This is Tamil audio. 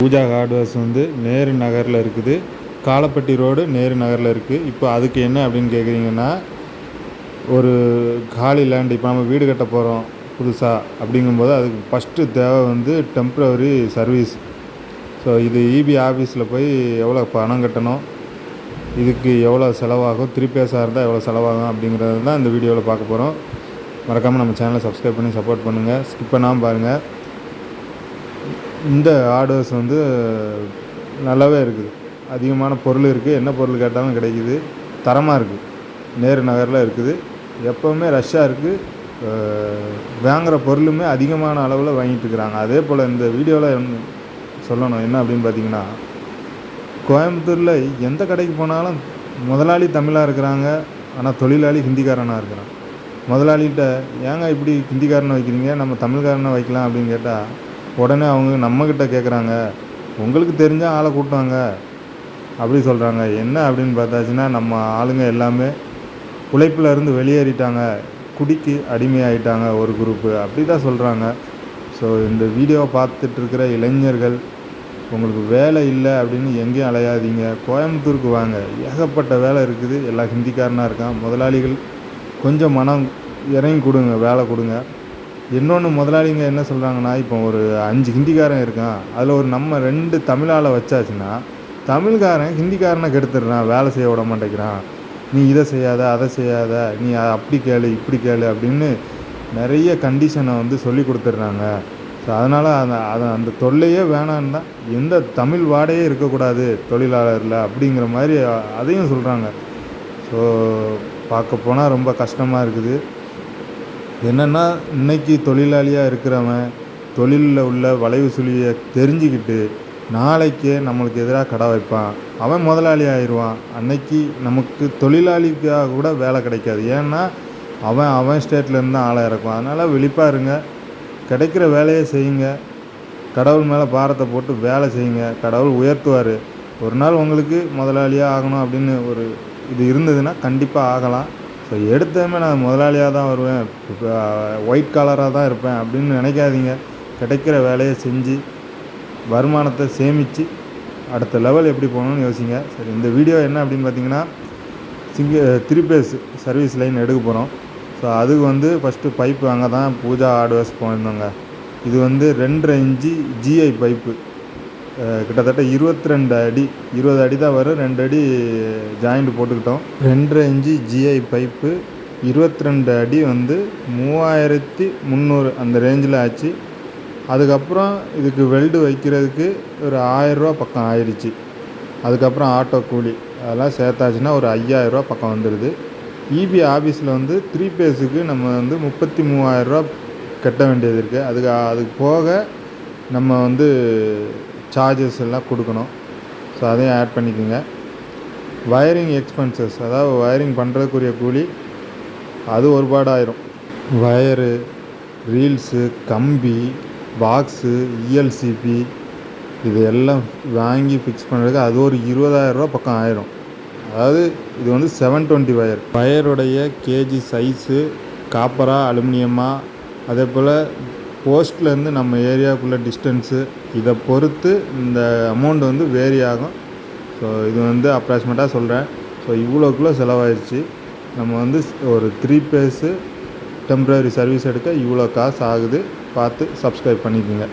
பூஜா ஹார்ட்வேர்ஸ் வந்து நேரு நகரில் இருக்குது. காலப்பட்டி ரோடு நேரு நகரில் இருக்குது இப்போ அதுக்கு என்ன அப்படின்னு கேட்குறீங்கன்னா ஒரு காலி லேண்ட் இப்போ நம்ம வீடு கட்ட போகிறோம் புதுசாக அப்படிங்கும்போது அதுக்கு ஃபஸ்ட்டு தேவை வந்து டெம்ப்ரவரி சர்வீஸ் ஸோ இது இபி ஆஃபீஸில் போய் எவ்வளோ பணம் கட்டணும் இதுக்கு எவ்வளோ செலவாகும் த்ரீ பேஸாக இருந்தால் எவ்வளோ செலவாகும் அப்படிங்கிறது தான் இந்த வீடியோவில் பார்க்க போகிறோம் மறக்காமல் நம்ம சேனலை சப்ஸ்கிரைப் பண்ணி சப்போர்ட் பண்ணுங்கள் ஸ்கிப் பண்ணாமல் பாருங்கள் இந்த ஆர்டர்ஸ் வந்து நல்லாவே இருக்குது. அதிகமான பொருள் இருக்குது என்ன பொருள் கேட்டாலும் கிடைக்குது. தரமாக இருக்குது நேரு நகரில் இருக்குது. எப்போவுமே ரஷ்ஷாக இருக்குது வாங்குகிற பொருளுமே அதிகமான அளவில் வாங்கிட்டு இருக்கிறாங்க. அதே போல் இந்த வீடியோவில் சொல்லணும். என்ன அப்படின்னு பார்த்தீங்கன்னா கோயம்புத்தூரில் எந்த கடைக்கு போனாலும் முதலாளி தமிழாக இருக்கிறாங்க. ஆனால் தொழிலாளி ஹிந்திக்காரனாக இருக்கிறான். முதலாளிகிட்ட ஏங்க இப்படி ஹிந்திக்காரனை வைக்கிறீங்க? நம்ம தமிழ்காரனை வைக்கலாம் அப்படின்னு கேட்டால் உடனே அவங்க நம்மக்கிட்ட கேட்குறாங்க உங்களுக்கு தெரிஞ்சால் ஆளை கூட்டுவாங்க அப்படி சொல்கிறாங்க என்ன அப்படின்னு பார்த்தாச்சுன்னா நம்ம ஆளுங்க எல்லாமே உழைப்பில் இருந்து வெளியேறிட்டாங்க. குடிக்கு அடிமையாயிட்டாங்க ஒரு குரூப்பு அப்படி தான் சொல்கிறாங்க ஸோ இந்த வீடியோவை பார்த்துட்ருக்கிற இளைஞர்கள் உங்களுக்கு வேலை இல்லை அப்படின்னு எங்கேயும் அலையாதீங்க. கோயம்புத்தூருக்கு வாங்க. ஏகப்பட்ட வேலை இருக்குது. எல்லா ஹிந்திக்காரனாக இருக்கான். முதலாளிகள் கொஞ்சம் மனம் இறங்கி கொடுங்க வேலை கொடுங்க. இன்னொன்று முதலாளிங்க என்ன சொல்கிறாங்கன்னா இப்போ ஒரு அஞ்சு ஹிந்திக்காரன் இருக்கான். அதில் ஒரு நம்ம ரெண்டு தமிழால் வச்சாச்சுன்னா தமிழ்காரன் ஹிந்திக்காரனை கெடுத்துடுறான் வேலை செய்ய விட மாட்டேங்கிறான். நீ இதை செய்யாத அதை செய்யாத நீ அப்படி கேளு இப்படி கேளு அப்படின்னு நிறைய கண்டிஷனை வந்து சொல்லி கொடுத்துட்றாங்க. ஸோ அதனால் அந்த அதை அந்த தொல்லையே வேணான்னு தான் எந்த தமிழ் வாடையே இருக்கக்கூடாது தொழிலாளரில் அப்படிங்கிற மாதிரி அதையும் சொல்கிறாங்க ஸோ பார்க்க போனால் ரொம்ப கஷ்டமாக இருக்குது. என்னென்னா இன்னைக்கு தொழிலாளியாக இருக்கிறவன் தொழிலில் உள்ள வளைவு சுழியை தெரிஞ்சுக்கிட்டு நாளைக்கே நம்மளுக்கு எதிராக கடை வைப்பான். அவன் முதலாளி ஆயிடுவான். அன்னைக்கு நமக்கு தொழிலாளிக்காக கூட வேலை கிடைக்காது. ஏன்னா அவன் அவன் ஸ்டேட்லேருந்து தான் ஆளாக இறக்கும் அதனால் விழிப்பாக இருங்க. கிடைக்கிற வேலையை செய்யுங்க. கடவுள் மேலே பாரத்தை போட்டு வேலை செய்யுங்க. கடவுள் உயர்த்துவார். ஒரு நாள் உங்களுக்கு முதலாளியாக ஆகணும் அப்படின்னு ஒரு இது இருந்ததுன்னா கண்டிப்பாக ஆகலாம். ஸோ எடுத்ததுமே நான் முதலாளியாக தான் வருவேன். இப்போ ஒயிட் காலராக தான் இருப்பேன் அப்படின்னு நினைக்காதீங்க. கிடைக்கிற வேலையை செஞ்சு வருமானத்தை சேமித்து அடுத்த லெவல் எப்படி போகணும்னு யோசிங்க. சரி இந்த வீடியோ என்ன அப்படின்னு பார்த்தீங்கன்னா சிங்க த்ரீ பேஸ் சர்வீஸ் லைன் எடுக்க போகிறோம் ஸோ அதுக்கு வந்து ஃபஸ்ட்டு பைப்பு அங்கே தான் பூஜா ஹார்ட்வேர்ஸ் போயிருந்தோங்க இது வந்து ரெண்டரை இன்ச்சு ஜிஐ பைப்பு கிட்டத்தட்ட இருபத்தி ரெண்டு அடி இருபது அடி தான் வரும். ரெண்டு அடி ஜாயிண்ட் போட்டுக்கிட்டோம். ரெண்டரை இன்ச்சு ஜிஐ பைப்பு இருபத்தி ரெண்டு அடி வந்து மூவாயிரத்தி முந்நூறு அந்த ரேஞ்சில் ஆச்சு. அதுக்கப்புறம் இதுக்கு வெல்டு வைக்கிறதுக்கு ஒரு ஆயிரரூவா பக்கம் ஆயிடுச்சு அதுக்கப்புறம் ஆட்டோ கூலி அதெல்லாம் சேர்த்தாச்சுன்னா ஒரு ஐயாயிரரூவா பக்கம் வந்துடுது இபி ஆஃபீஸில் வந்து த்ரீ பேஸுக்கு நம்ம வந்து முப்பத்தி மூவாயிரரூவா கட்ட வேண்டியது இருக்குது அதுக்கு அதுக்கு போக நம்ம வந்து சார்ஜஸ் எல்லாம் கொடுக்கணும். ஸோ அதையும் ஆட் பண்ணிக்கோங்க. வயரிங் எக்ஸ்பென்சஸ் அதாவது வயரிங் பண்ணுறதுக்குரிய கூலி அது ஒருபாடு ஆயிரும் வயரு ரீல்ஸு கம்பி பாக்ஸு இஎல்சிபி இது எல்லாம் வாங்கி ஃபிக்ஸ் பண்ணுறதுக்கு அது ஒரு இருபதாயிரரூவா பக்கம் ஆயிரும். அதாவது இது வந்து செவன் டுவெண்ட்டி வயர் வயருடைய கேஜி சைஸு காப்பரா அலுமினியமாக அதே போல் போஸ்ட்லேருந்து நம்ம ஏரியாவுக்குள்ளே டிஸ்டன்ஸு இதை பொறுத்து இந்த அமௌண்ட் வந்து வேரி ஆகும். ஸோ இது வந்து அப்ராக்சிமேட்டாக சொல்கிறேன் ஸோ இவ்வளோக்குள்ளே செலவாயிடுச்சு நம்ம வந்து ஒரு த்ரீ பேஸு டெம்ப்ரரி சர்வீஸ் எடுக்க இவ்வளோ காசு ஆகுது. பார்த்து சப்ஸ்கிரைப் பண்ணிக்கோங்க.